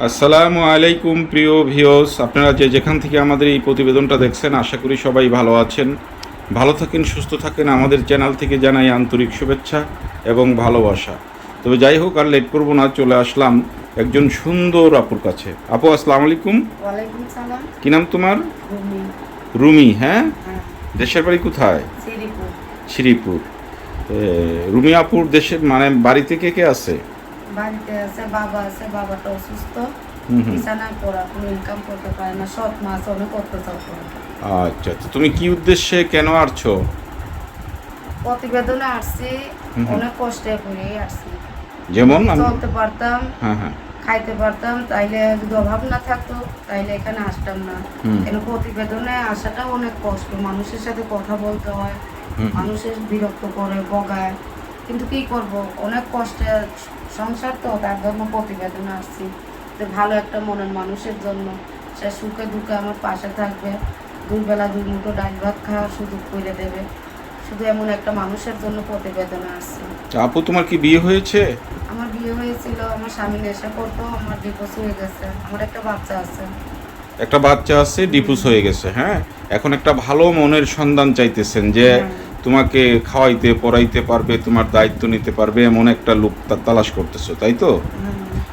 আসসালামু আলাইকুম প্রিয় ভিওস আপনারা যে যেখান থেকে আমাদের এই প্রতিবেদনটা দেখছেন আশা করি সবাই ভালো আছেন। ভালো থাকেন সুস্থ থাকেন আমাদের চ্যানেল থেকে জানাই আন্তরিক শুভেচ্ছা এবং ভালোবাসা। তবে যাই হোক আর লেট করব না চলে আসলাম একজন সুন্দর আপুর কাছে। আপু আসসালামু আলাইকুম। কি নাম তোমার? রুমি। রুমি হ্যাঁ? হ্যাঁ। দেশের বাড়ি কোথায়? শ্রীপুর শ্রীপুর রুমি আপুর দেশের মানে বাড়িতে কে কে আছে? বাড়িতে আছে বাবা আছে বাবাটা অসুস্থ। বিছানায় পড়া কোনো ইনকাম করতে পারে না সৎ মাস অনেক অত্যাচার করে। আচ্ছা আচ্ছা। তুমি কি উদ্দেশ্যে কেন আসছো? প্রতিবেদনে আসছি। অনেক কষ্টে করে আসছি। যেমন চলতে পারতাম হ্যাঁ হ্যাঁ। খাইতে পারতাম তাইলে যদি অভাব না থাকতো তাইলে এখানে আসতাম না। কেন প্রতিবেদনে আসাটা অনেক কষ্ট। মানুষের সাথে কথা বলতে হয় মানুষের বিরক্ত করে বগায় কিন্তু কি করব? অনেক কষ্টে সংসার তো তার জন্য প্রতিবেদনে আসছি। যে ভালো একটা মনের মানুষের জন্য। সে সুখে দুঃখে আমার পাশে থাকবে। দুই বেলা দুই মুঠো ডাল ভাত খাওয়ার সুযোগ করে দেবে। শুধু এমন একটা মানুষের জন্য প্রতিবেদনে আসছি। আপু তোমার কি বিয়ে হয়েছে? আমার বিয়ে হয়েছিল আমার স্বামী নেশা করতো আমার ডিভোর্স হয়ে গেছে। আমার একটা বাচ্চা আছে। একটা বাচ্চা আছে ডিপুস হয়ে গেছে হ্যাঁ? এখন একটা ভালো মনের সন্ধান চাইতেছেন যে হ্যাঁ। তোমাকে খাওয়াইতে, পড়াইতে পারবে, তোমার দায়িত্ব নিতে পারবে, এমন একটা লোক তালাশ করতেছো, তাই তো?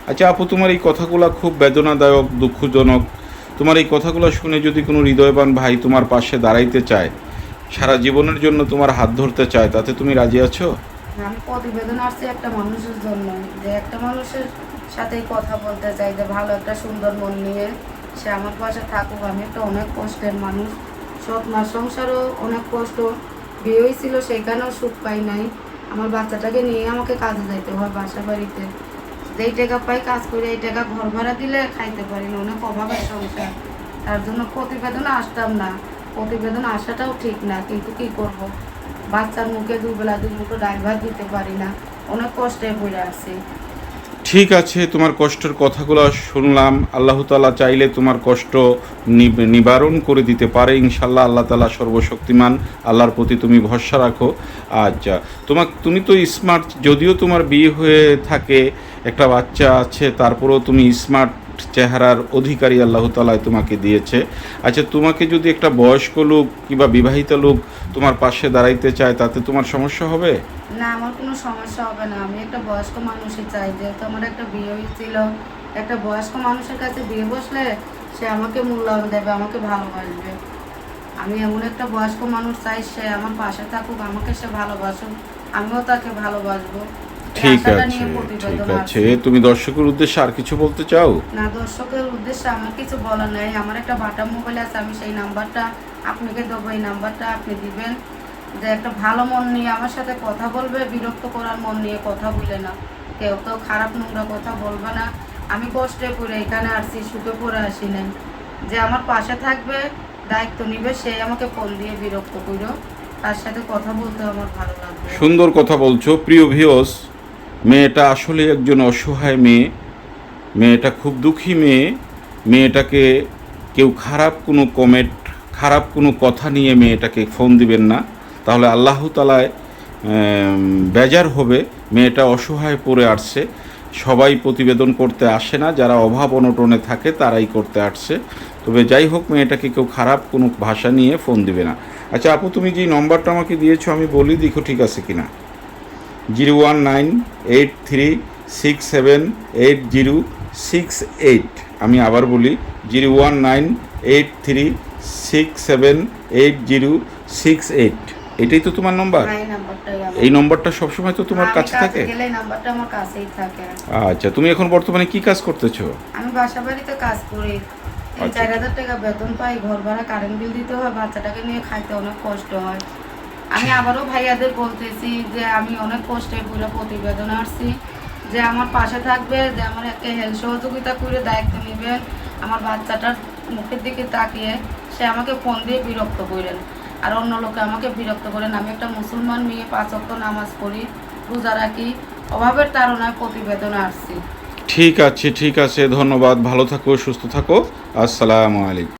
আচ্ছা আপু, তোমার এই কথাগুলো খুব বেদনাদায়ক, দুঃখজনক। তোমার এই কথাগুলো শুনে যদি কোনো হৃদয়বান ভাই তোমার পাশে দাঁড়াইতে চায়, সারা জীবনের জন্য তোমার হাত ধরতে চায়, তাতে তুমি রাজি আছো? আমি প্রতিবেদন আসছি একটা মানুষের জন্য যে একটা মানুষের সাথে কথা বলতে চাই যে ভালো একটা সুন্দর মন নিয়ে সে আমার পাশে থাকুক, আমি একটা অনেক কষ্টের মানুষ। সৎ সংসারও অনেক কষ্ট। বিয়ে হয়েছিল সেখানেও সুখ পাই নাই। আমার বাচ্চাটাকে নিয়ে আমাকে কাজে যাইতে হয় বাসা বাড়িতে। যেই টাকা পাই, কাজ করে এই টাকা ঘর ভাড়া দিলে খাইতে পারি না, অনেক অভাবের সংসার। তার জন্য প্রতিবেদন আসতাম না। প্রতিবেদন আসাটাও ঠিক না, কিন্তু কি করব? বাচ্চার মুখে দুবেলা মুঠো ডাল দিতে পারি না। অনেক কষ্টে পড়ে আছি। ঠিক আছে, তোমার কষ্টের কথাগুলো শুনলাম। আল্লাহ তালা চাইলে তোমার কষ্ট নিবারণ করে দিতে পারে ইনশাল্লাহ আল্লাহ তালা সর্বশক্তিমান, আল্লাহর প্রতি তুমি ভরসা রাখো। আচ্ছা তোমার তুমি তো স্মার্ট যদিও তোমার বিয়ে হয়ে থাকে, একটা বাচ্চা আছে, তারপরেও তুমি স্মার্ট চেহারার অধিকারী আল্লাহ তালায় তোমাকে দিয়েছে। আচ্ছা তোমাকে যদি একটা বয়স্ক লোক কিংবা বিবাহিত লোক তোমার পাশে দাঁড়াইতে চায়, তাতে তোমার সমস্যা হবে? না, আমার কোনো সমস্যা হবে না। আমি একটা বয়স্ক মানুষই চাই। যেহেতু আমার একটা বিয়ে হয়েছিল একটা বয়স্ক মানুষের কাছে বিয়ে বসলে সে আমাকে মূল্যায়ন দেবে, আমাকে ভালোবাসবে। আমি এমন একটা বয়স্ক মানুষ চাই, সে আমার পাশে থাকুক, আমাকে সে ভালোবাসুক, আমিও তাকে ভালোবাসবো। ঠিক আছে ঠিক আছে। তুমি দর্শকের উদ্দেশ্যে আর কিছু বলতে চাও? না দর্শকের উদ্দেশ্যে আমার কিছু বলার নাই। আমার একটা বাটা মোবাইল আছে আমি সেই নাম্বারটা আপনাকে দেবো। এই নাম্বারটা আপনি দিবেন। যে একটা ভালো মন নিয়ে আমার সাথে কথা বলবে বিরক্ত করার মন নিয়ে কথা বলে না। কেউ তো খারাপ নোংরা কথা বলবে না। আমি কষ্টে পড়ে এখানে আসছি সুখে পড়ে আসি নাই। যে আমার পাশে থাকবে দায়িত্ব নিবে সে আমাকে ফোন দিয়ে বিরক্ত করো। তার সাথে কথা বলতে আমার ভালো লাগবে। সুন্দর কথা বলছো। প্রিয় ভিওস মেয়েটা আসলে একজন অসহায় মেয়ে। মেয়েটা খুব দুঃখী মেয়ে। মেয়েটাকে কেউ খারাপ কোনো কমেন্ট খারাপ কোনো কথা নিয়ে মেয়েটাকে ফোন দিবেন না। তাহলে আল্লাহ তালায় বেজার হবে। মেয়েটা অসহায় পড়ে আসছে। সবাই প্রতিবেদন করতে আসে না। যারা অভাব অনটনে থাকে, তারাই করতে আসছে। তবে যাই হোক, মেয়েটাকে কেউ খারাপ কোনো ভাষা নিয়ে ফোন দিবে না। আচ্ছা আপু, তুমি যে নম্বরটা আমাকে দিয়েছ, আমি বলি, দেখো ঠিক আছে কিনা। Zero one nine eight three six seven eight zero six eight. আমি আবার বলি zero one nine eight three six seven eight zero six eight. এটাই তো তোমার নম্বর এই নম্বরটা সবসময় তো তোমার কাছে থাকে? আচ্ছা তুমি এখন বর্তমানে কি কাজ করতেছো? আমি বাসা বাড়িতে কাজ করি। আচ্ছা। চার হাজার টাকা বেতন পাই ঘর ভাড়া কারেন্ট বিল দিতে হয় বাচ্চাটাকে নিয়ে খাইতে অনেক কষ্ট হয়। আমি আবারও ভাইয়াদের বলতেছি যে আমি অনেক কষ্টে পুরো প্রতিবেদন আসছি যে আমার পাশে থাকবে, যে আমার একটা হেল্প সহযোগিতা করে দায়িত্ব নেবেন আমার বাচ্চাটার মুখের দিকে তাকিয়ে সে আমাকে ফোন দিয়ে বিরক্ত করেন আর অন্য লোকে আমাকে বিরক্ত করেন আমি একটা মুসলমান মেয়ে, পাঁচ অক্ট নামাজ পড়ি। রোজা রাখি। অভাবের তাড়নায় প্রতিবেদনে আসছি ঠিক আছে ঠিক আছে। ধন্যবাদ। ভালো থাকো, সুস্থ থাকো। আসসালামু আলাইকুম।